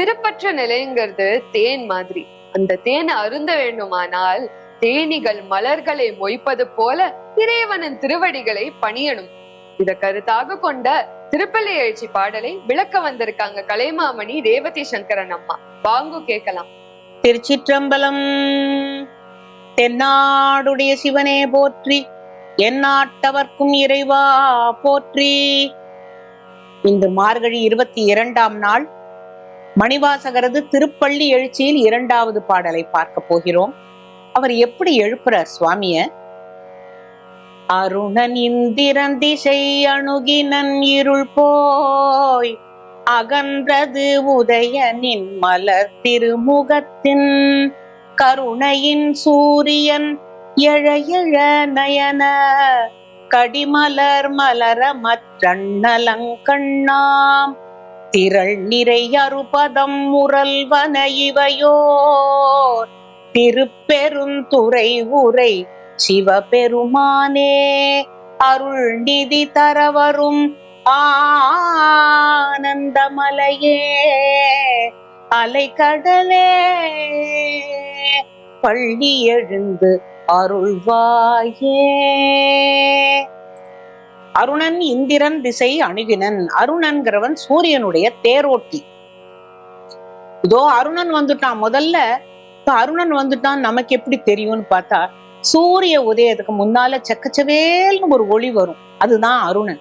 திருப்பற்ற நிலைங்கிறது தேன் மாதிரி. அந்த தேனை அருந்த வேண்டுமானால் தேனிகள் மலர்களை மொய்ப்பது போல இறைவனின் திருவடிகளை பணியணும். இத கருத்தாக கொண்ட திருப்பள்ளி எழுச்சி பாடலை விளக்க வந்திருக்காங்க கலைமாமணி ரேவதி சங்கரன் அம்மா. வாங்கு கேட்கலாம். திருச்சிற்றம்பலம் தென்னாடுடைய சிவனே போற்றி எந்நாட்டவர்க்கும் இறைவா போற்றி. இன்று மார்கழி இருபத்தி இரண்டாம் நாள் மணிவாசகரது திருப்பள்ளி எழுச்சியில் இரண்டாவது பாடலை பார்க்க போகிறோம். அவர் எப்படி எழுப்புறார் சுவாமிய? அருணன் இந்திரன் திசை அணுகினன் இருள் போய் அகன்றது உதயனின் மலர் திருமுகத்தின் கருணையின் சூரியன் எழ எழ நயன கடிமலர் மலர மற்றண்ணலங்கண்ணாம் திரள் நிறை அறுபதம் முரல்வன இவையோர். திருப்பெருந்துறை உரை சிவபெருமானே அருள் நிதி தரவரும் ஆனந்தமலையே. அலைக்கடலே பள்ளி எழுந்து அருள்வாயே. அருணன் இந்திரன் திசை அணுகினன். அருணன்கிறவன் சூரியனுடைய தேரோட்டி. இதோ அருணன் வந்துட்டான். முதல்ல அருணன் வந்துட்டான். நமக்கு எப்படி தெரியும்னு பார்த்தா சூரிய உதயத்துக்கு முன்னால செக்கச்சவேல்னு ஒரு ஒளி வரும். அதுதான் அருணன்.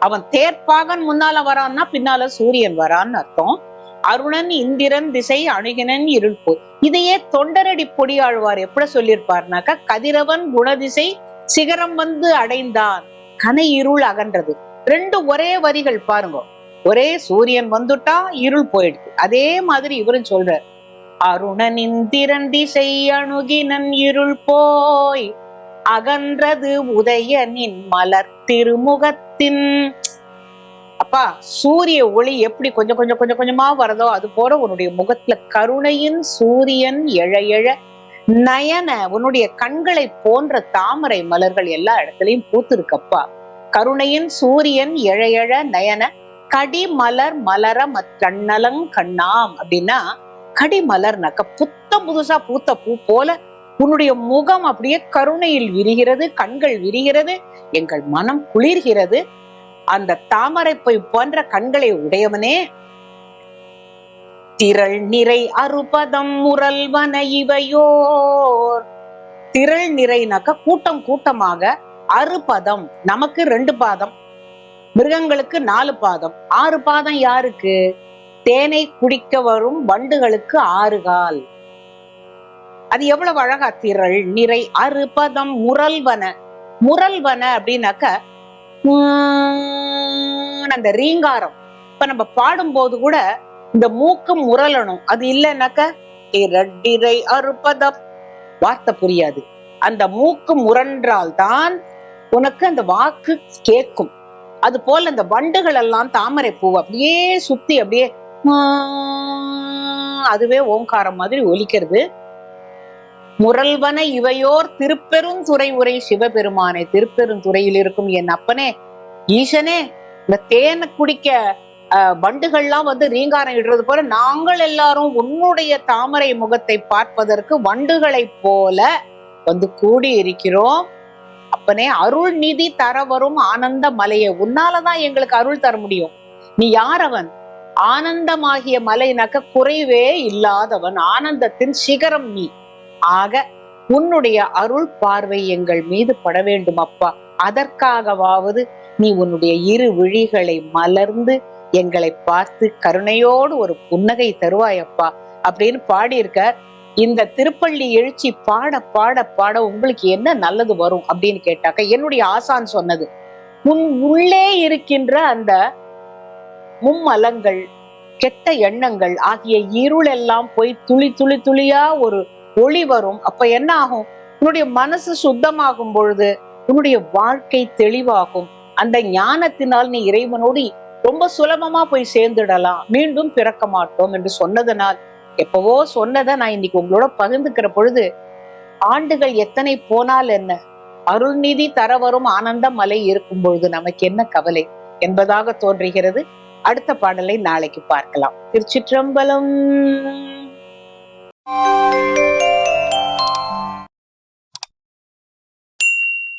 அவன் தேர்ப்பாகன் முன்னால வரான்னா பின்னால சூரியன் வரான்னு அர்த்தம். அருணன் இந்திரன் திசை அணுகினன் இருள்பு. இதையே தொண்டரடி பொடியாழ்வார் எப்படி சொல்லியிருப்பார்னாக்கா கதிரவன் குணதிசை சிகரம் வந்து அடைந்தான். கனை இருள் அகன்றது. ரெண்டு ஒரே வரிகள் பாருங்க. ஒரே சூரியன் வந்துட்டா இருள் போயிடுது. அதே மாதிரி இவரும் சொல்றார். அருணன் இந்திரன் திசை அணுகினன் இருள் போய் அகன்றது உதயனின் மலர் திருமுகத்தின். அப்பா சூரிய ஒளி எப்படி கொஞ்சம் கொஞ்சம் கொஞ்சம் கொஞ்சமா வரதோ அது போல உன்னுடைய முகத்துல கருணையின் சூரியன் எழ எழ நயன உன்னுடைய கண்களை போன்ற தாமரை மலர்கள் எல்லா இடத்துலயும் பூத்திருக்கப்பா. கருணையின் சூரியன் எழ நயன கடி மலர் மலர மற்றண்ணலங் கண்ணாம் அப்படின்னா கடி மலர்னாக்க புத்தம் புதுசா பூத்த பூ போல உன்னுடைய முகம் அப்படியே கருணையில் விரிகிறது கண்கள் விரிகிறது எங்கள் மனம் குளிர்கிறது. அந்த தாமரை போய் போன்ற கண்களை உடையவனே திரள் நிறை அறுபதம் முரல்வன இவையோர். திரள் நிறைனாக்க கூட்டம் கூட்டமாக அறுபதம் நமக்கு ரெண்டு பாதம் மிருகங்களுக்கு நாலு பாதம். ஆறு பாதம் யாருக்கு? தேனை குடிக்க வரும் வண்டுகளுக்கு ஆறு கால். அது எவ்வளவு அழகா திரள் நிறை அறுபதம் முரல்வன. முரல்வன அப்படின்னாக்க உம் அந்த ரீங்காரம். இப்ப நம்ம பாடும்போது கூட இந்த மூக்கு முரளணும் அது இல்லைன்னாக்க இரட்டிரை வார்த்தை புரியாது. அந்த மூக்கு முரன்றால் தான் உனக்கு அந்த வாக்கு கேட்கும். அது போல அந்த வண்டுகள் எல்லாம் தாமரை பூ அப்படியே சுத்தி அப்படியே அதுவே ஓங்காரம் மாதிரி ஒலிக்கிறது. முரல்வன இவையோர் திருப்பெருந்துறை உரை சிவபெருமானே திருப்பெருந்துறையில் இருக்கும் என் அப்பனே ஈசனே இந்த தேனை குடிக்க வண்டுகள்லாம் வந்து ரீங்காரம் இடுறது போல நாங்கள் எல்லாரும் உன்னுடைய தாமரை முகத்தை பார்ப்பதற்கு வண்டுகளைப் போல வந்து கூடி இருக்கிறோம் அப்பனே அருள் நிதி தர வரும் ஆனந்த மலையை உன்னாலதான் எங்களுக்கு அருள் தர முடியும். நீ யார் அவன் ஆனந்தமாகிய மலைனாக்க குறைவே இல்லாதவன். ஆனந்தத்தின் சிகரம் நீ. ஆக உன்னுடைய அருள் பார்வை எங்கள் மீது பட வேண்டும் அப்பா. அதற்காகவாவது நீ உன்னுடைய இரு விழிகளை மலர்ந்து எங்களை பார்த்து கருணையோடு ஒரு புன்னகை தருவாயப்பா அப்படின்னு பாடியிருக்க இந்த திருப்பள்ளி எழுச்சி பாட பாட பாட உங்களுக்கு என்ன நல்லது வரும்? அப்படின்னு கேட்டாக்க என்னுடைய ஆசான் சொன்னது உன் உள்ளே இருக்கின்ற அந்த மும்மலங்கள் கெட்ட எண்ணங்கள் ஆகிய இருள் எல்லாம் போய் துளி துளி துளியா ஒரு ஒளி வரும். அப்ப என்ன ஆகும்? உன்னுடைய மனசு சுத்தமாகும் பொழுது உன்னுடைய வாழ்க்கை தெளிவாகும். அந்த ஞானத்தினால் நீ இறைவனோடு ரொம்ப சுலபமா போய் சேர்ந்துடலாம். மீண்டும் பிறக்க மாட்டோம் என்று சொன்னதனால் எப்பவோ சொன்னதை நான் இன்னைக்கு உங்களோட பகிர்ந்துக்கிற பொழுது ஆண்டுகள் எத்தனை போனால் என்ன? அருள்நிதி தர வரும் ஆனந்த மலை இருக்கும் பொழுது நமக்கு என்ன கவலை என்பதாக தோன்றுகிறது. அடுத்த பாடலை நாளைக்கு பார்க்கலாம். திருச்சிற்றம்பலம்.